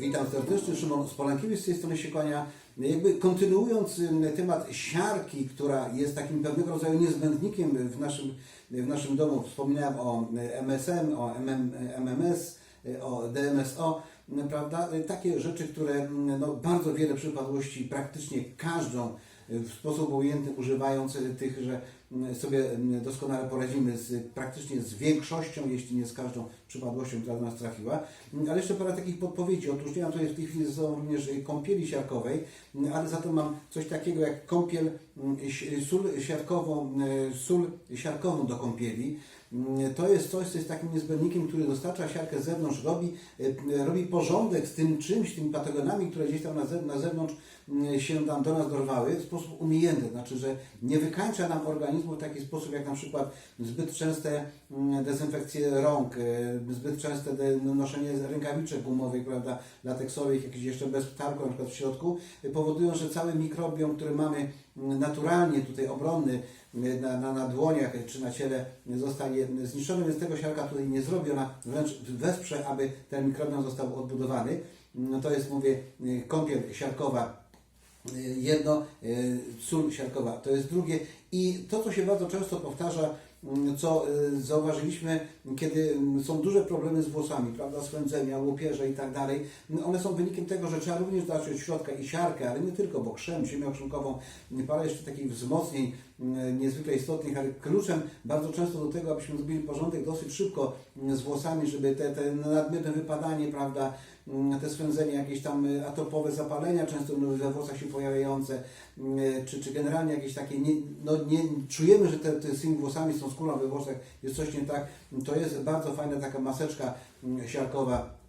Witam serdecznie, Szymon Spolankiewicz z tej strony się kłania. Jakby kontynuując temat siarki, która jest takim pewnego rodzaju niezbędnikiem w naszym, w naszym domu. Wspominałem o MSM, o MM, MMS, y, o DMSO, prawda? Y, Takie rzeczy, które no, bardzo wiele przypadłości praktycznie każdą w sposób obojętny używając y, tych, że sobie doskonale poradzimy z, praktycznie z większością, jeśli nie z każdą przypadłością, która do nas trafiła. Ale jeszcze parę takich podpowiedzi. Otóż nie mam tutaj w tej chwili ze sobą również y, kąpieli siarkowej, ale za to mam coś takiego jak kąpiel, si- sól siarkową, y, sól siarkową do kąpieli. Mm, To jest coś, co jest takim niezbędnikiem, który dostarcza siarkę z zewnątrz, robi, y, robi porządek z tym czymś, tymi patogenami, które gdzieś tam na, ze, na zewnątrz się tam do nas dorwały sposób umiejętny, znaczy, że nie wykańcza nam organizmu w taki sposób, jak na przykład zbyt częste mm, dezynfekcje rąk, y, zbyt częste no, noszenie rękawiczek gumowych, prawda, lateksowych, jakieś jeszcze bez targu na przykład w środku, y, powodują, że cały mikrobiom, który mamy mm, naturalnie tutaj obronny y, na, na, na dłoniach czy na ciele zostanie zniszczony, więc tego siarka tutaj nie zrobi, ona wręcz wesprze, aby ten mikrobiom został odbudowany. No to jest, mówię, kąpiel siarkowa jedno, y, sól siarkowa. To jest drugie. I to, co się bardzo często powtarza, mm, co y, zauważyliśmy, kiedy mm, są duże problemy z włosami, prawda, swędzenia, łupieże i tak dalej, mm, one są wynikiem tego, że trzeba również dać od środka i siarkę, ale nie tylko, bo krzem, ziemię okrzynkową, mm, parę jeszcze takich wzmocnień niezwykle istotnych, ale kluczem bardzo często do tego, abyśmy zrobili porządek dosyć szybko z włosami, żeby te, te nadmierne wypadanie, prawda, te swędzenia, jakieś tam y, atopowe zapalenia często no, we włosach się pojawiające, y, czy, czy generalnie jakieś takie, nie, no, nie, czujemy, że te, te z tymi włosami, z tą skórą we włosach jest coś nie tak, to jest bardzo fajna taka maseczka mm, siarkowa,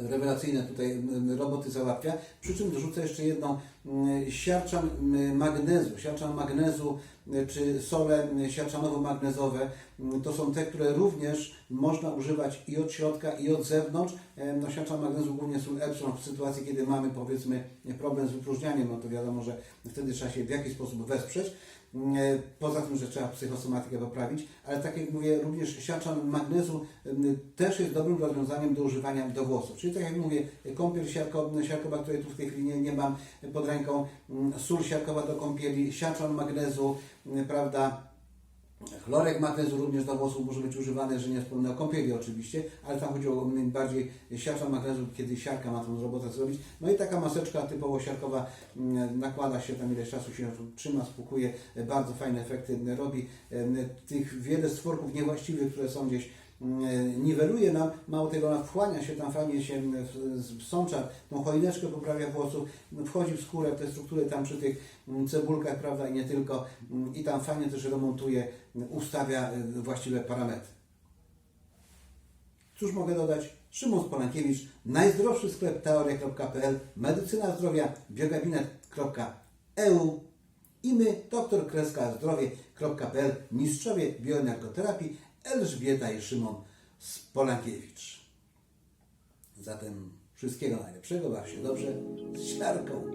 rewelacyjne tutaj roboty załatwia. Przy czym dorzucę jeszcze jedną siarczan magnezu. Siarczan magnezu czy sole siarczanowo-magnezowe to są te, które również można używać i od środka i od zewnątrz. No, siarczan magnezu głównie sól Epsom w sytuacji, kiedy mamy powiedzmy problem z wypróżnianiem, no to wiadomo, że wtedy trzeba się w jakiś sposób wesprzeć. Poza tym, że trzeba psychosomatykę poprawić, ale tak jak mówię, również siarczan magnezu też jest dobrym rozwiązaniem do używania do włosów. Czyli tak jak mówię, kąpiel siarko, siarkowa, której tu w tej chwili nie, nie mam pod ręką, mm, sól siarkowa do kąpieli, siarczan magnezu, prawda, Chlorek magnezu również do włosów może być używany, że nie wspomnę o kąpieli oczywiście, ale tam chodzi o mm, bardziej siarczan magnezu, kiedy siarka ma tą robotę zrobić. No i taka maseczka typowo siarkowa mm, nakłada się tam ileś czasu się trzyma, spłukuje, bardzo fajne efekty robi. Tych wiele stworków niewłaściwych, które są gdzieś niweluje nam, mało tego ona wchłania się tam fajnie się z- wsącza, tą choineczkę poprawia włosów, wchodzi w skórę, te struktury tam przy tych cebulkach, prawda, i nie tylko, i tam fajnie też remontuje, ustawia y, właściwe parametry. Cóż mogę dodać? Szymon Spolankiewicz, najzdrowszy sklep teoria.pl, medycyna zdrowia, biogabinet.eu i my, doktor Kreska zdrowie.pl, mistrzowie bioenergoterapii, Elżbieta i Szymon Spolankiewicz. Zatem wszystkiego najlepszego, baw się dobrze z siarką.